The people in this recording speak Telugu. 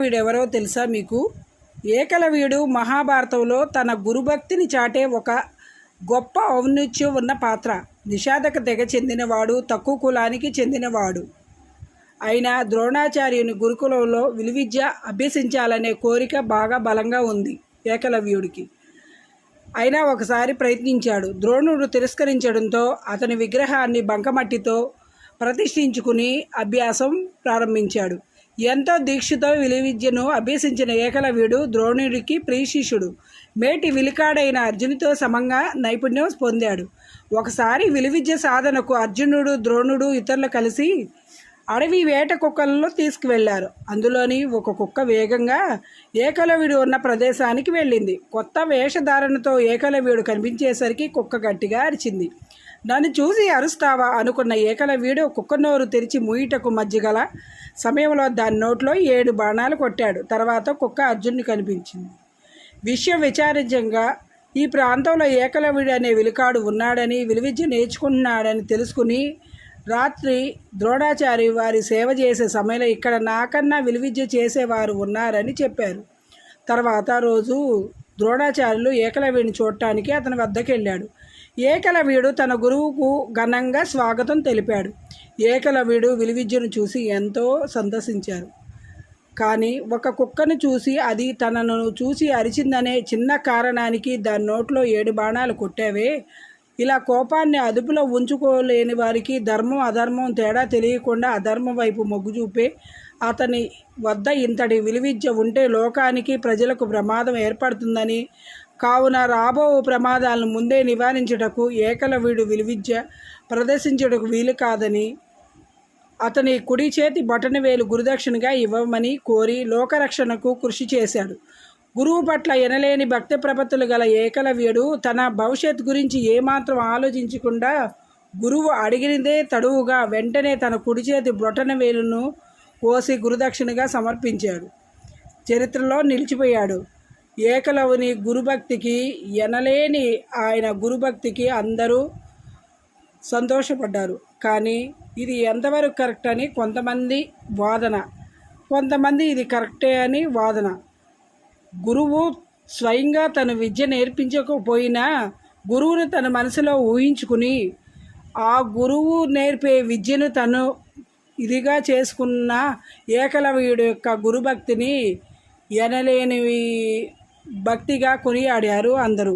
వీడెవరో తెలుసా మీకు? ఏకలవీయుడు మహాభారతంలో తన గురుభక్తిని చాటే ఒక గొప్ప ఔన్నత్యం ఉన్న పాత్ర. నిషాదక తెగ చెందినవాడు తక్కువ కులానికి చెందినవాడు. అయినా ద్రోణాచార్యుని గురుకులంలో విలువిద్య అభ్యసించాలనే కోరిక బాగా బలంగా ఉంది ఏకలవ్యుడికి. అయినా ఒకసారి ప్రయత్నించాడు. ద్రోణుడు తిరస్కరించడంతో అతని విగ్రహాన్ని బంకమట్టితో ప్రతిష్ఠించుకుని అభ్యాసం ప్రారంభించాడు. ఎంతో దీక్షతో విలువిద్యను అభ్యసించిన ఏకలవ్యుడు ద్రోణుడికి ప్రియశిష్యుడు. మేటి విలికాడైన అర్జునితో సమంగా నైపుణ్యం పొందాడు. ఒకసారి విలువిద్య సాధనకు అర్జునుడు ద్రోణుడు ఇతరులు కలిసి అడవి వేట కుక్కలలో తీసుకువెళ్ళారు. అందులోని ఒక కుక్క వేగంగా ఏకలవ్యుడు ఉన్న ప్రదేశానికి వెళ్ళింది. కొత్త వేషధారణతో ఏకలవ్యుడు కనిపించేసరికి కుక్క గట్టిగా అరిచింది. నన్ను చూసి అరుస్తావా అనుకున్న ఏకలవ్యుడు కుక్క నోరు తెరిచి మూయిటకు మధ్యగల సమయంలో దాని నోట్లో ఏడు బాణాలు కొట్టాడు. తర్వాత కుక్క అర్జున్ని కనిపించింది. విషయం విచారించంగా ఈ ప్రాంతంలో ఏకలవిడి అనే విలుకాడు ఉన్నాడని విలువిద్య నేర్చుకుంటున్నాడని తెలుసుకుని రాత్రి ద్రోణాచారి వారి సేవ చేసే సమయంలో ఇక్కడ నాకన్నా విలువిద్య చేసేవారు ఉన్నారని చెప్పారు. తర్వాత రోజు ద్రోణాచార్యులు ఏకలవ్యుడిని చూడటానికి అతని వద్దకు వెళ్ళాడు ఏకలవ్యుడు తన గురువుకు ఘనంగా స్వాగతం తెలిపాడు. ఏకలవ్యుడు విలువిద్యను చూసి ఎంతో సంతసించారు కానీ ఒక కుక్కను చూసి అది తనను చూసి అరిచిందనే చిన్న కారణానికి దాని నోట్లో ఏడు బాణాలు కొట్టావే ఇలా కోపాన్ని అదుపులో ఉంచుకోలేని వారికి ధర్మం అధర్మం తేడా తెలియకుండా అధర్మం వైపు మొగ్గు చూపే అతని వద్ద ఇంతటి విలువిద్య ఉంటే లోకానికి ప్రజలకు ప్రమాదం ఏర్పడుతుందని. కావున రాబో ప్రమాదాలను ముందే నివారించుటకు ఏకలవ్యుడు విలువిద్య ప్రదర్శించుటకు వీలు కాదని అతని కుడి చేతి బొటనవేలు గురుదక్షిణగా ఇవ్వమని కోరి లోకరక్షణకు కృషి చేశాడు. గురువు పట్ల ఎనలేని భక్తి ప్రపత్తులు గల ఏకలవ్యుడు తన భవిష్యత్ గురించి ఏమాత్రం ఆలోచించకుండా గురువు అడిగినదే తడువుగా వెంటనే తన కుడి చేతి బొటనవేలును కోసి గురుదక్షిణగా సమర్పించాడు. చరిత్రలో నిలిచిపోయాడు. ఏకలవుని గురుభక్తికి ఎనలేని ఆయన గురుభక్తికి అందరూ సంతోషపడ్డారు. కానీ ఇది ఎంతవరకు కరెక్ట్ అని కొంతమంది వాదన. కొంతమంది ఇది కరెక్టే అని వాదన. గురువు స్వయంగా తన విద్య నేర్పించకపోయినా గురువును తన మనసులో ఊహించుకుని ఆ గురువు నేర్పే విద్యను తను ఇదిగా చేసుకున్న ఏకలవీయుడు యొక్క గురుభక్తిని ఎనలేని భక్తిగా కొనియాడారు అందరూ.